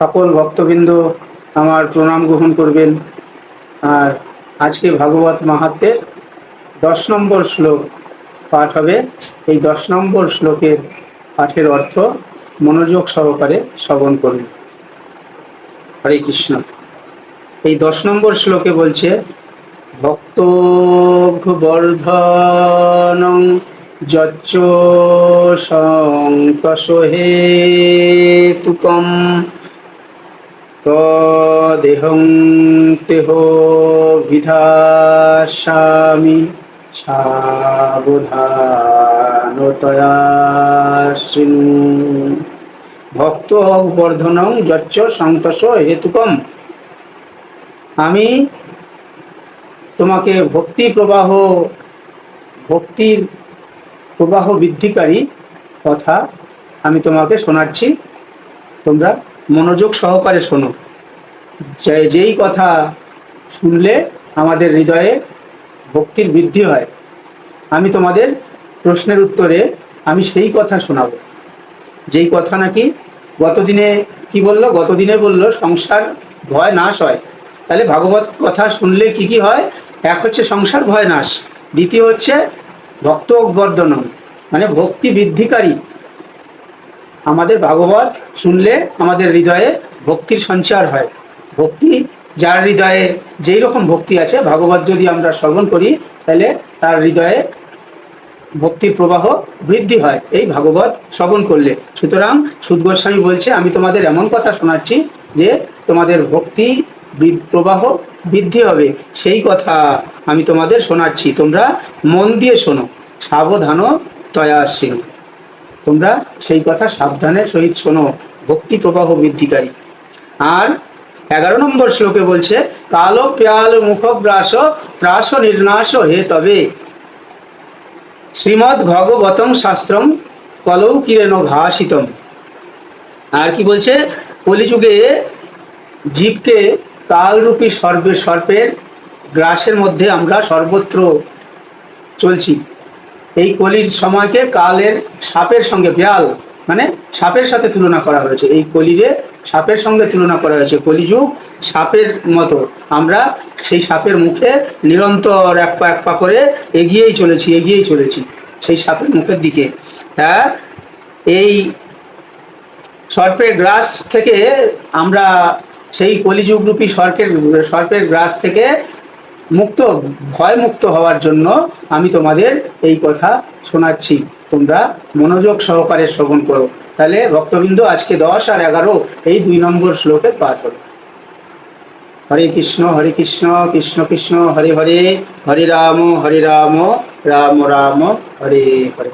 সকল ভক্তবৃন্দ আমার প্রণাম গ্রহণ করবেন। আর আজকে ভাগবত মাহাত্মের দশ নম্বর শ্লোক পাঠ হবে। এই দশ নম্বর শ্লোকের পাঠের অর্থ মনোযোগ সহকারে শ্রবণ করুন। হরে কৃষ্ণ। এই দশ নম্বর শ্লোকে বলছে ভক্ত বর্ধন যচ্চ সংতস হেতুকম তদেহং তেহ বিধাস্বামি সাবধানতয়া ভক্ত বর্ধনং যচ্চ সন্তোষ হেতুকম। আমি তোমাকে ভক্তি প্রবাহ, ভক্তির প্রবাহ বৃদ্ধিকারী কথা আমি তোমাকে শোনাচ্ছি। তোমরা মনোযোগ সহকারে শোনো। যে- যেই কথা শুনলে আমাদের হৃদয়ে ভক্তির বৃদ্ধি হয়। আমি তোমাদের প্রশ্নের উত্তরে আমি সেই কথা শোনাবো। যেই কথা নাকি গতদিনে কি বলল? গতদিনে বলল, সংসার ভয় নাশ হয়। তাহলে ভাগবত কথা শুনলে কি কি হয়? এক হচ্ছে সংসার ভয় নাশ, দ্বিতীয় হচ্ছে ভক্ত বর্ধনম মানে ভক্তি বৃদ্ধিকারী। আমাদের ভাগবত শুনলে আমাদের হৃদয়ে ভক্তির সঞ্চার হয়। ভক্তি, যার হৃদয়ে যেই রকম ভক্তি আছে, ভাগবত যদি আমরা শ্রবণ করি, তাহলে তার হৃদয়ে ভক্তির প্রবাহ বৃদ্ধি হয়, এই ভাগবত শ্রবণ করলে। সুতরাং সুদ গোস্বামী বলছে, আমি তোমাদের এমন কথা শোনাচ্ছি যে তোমাদের ভক্তি প্রবাহ বৃদ্ধি হবে। সেই কথা আমি তোমাদের শোনাচ্ছি, তোমরা মন দিয়ে শোনো। সাবধানও তয়া তোমরা সেই কথা সাবধানের সহিত শোনো। ভক্তি প্রবাহ বৃদ্ধিকারী। আর এগারো নম্বর শ্লোকে বলছে, কালো পেয়াল মুখগ্রাস ত্রাস নির্নাশ হে তবে। শ্রীমদ্ ভগবতম শাস্ত্রম কলৌ কিরেন ভাষিতম। আর কি বলছে? কলিযুগে জীবকে কালরূপী সর্পের সর্পের গ্রাসের মধ্যে আমরা সর্বত্র চলছি। এই কলির সময়কে কালের সাপের সঙ্গে, বিয়াল মানে সাপের সাথে তুলনা করা হয়েছে। এই কলিরে সাপের সঙ্গে তুলনা করা হয়েছে। কলিযুগ সাপের মতো। আমরা সেই সাপের মুখে নিরন্তর এক পা এক পা করে এগিয়েই চলেছি এগিয়েই চলেছি সেই সাপের মুখের দিকে। হ্যাঁ এই সর্পের গ্রাস থেকে আমরা সেই কলিযুগরূপী সর্পের সর্পের গ্রাস থেকে মুক্ত ভয় মুক্ত হওয়ার জন্য আমি তোমাদের এই কথা শোনাচ্ছি। তোমরা মনোযোগ সহকারে শ্রবণ করো। তাহলে ভক্তবৃন্দ, আজকে দশ আর এগারো, এই দুই নম্বর শ্লোকের পাঠ হলো হরে কৃষ্ণ হরে কৃষ্ণ কৃষ্ণ কৃষ্ণ, হরে হরে হরে রাম হরে রাম রাম রাম, হরে হরে।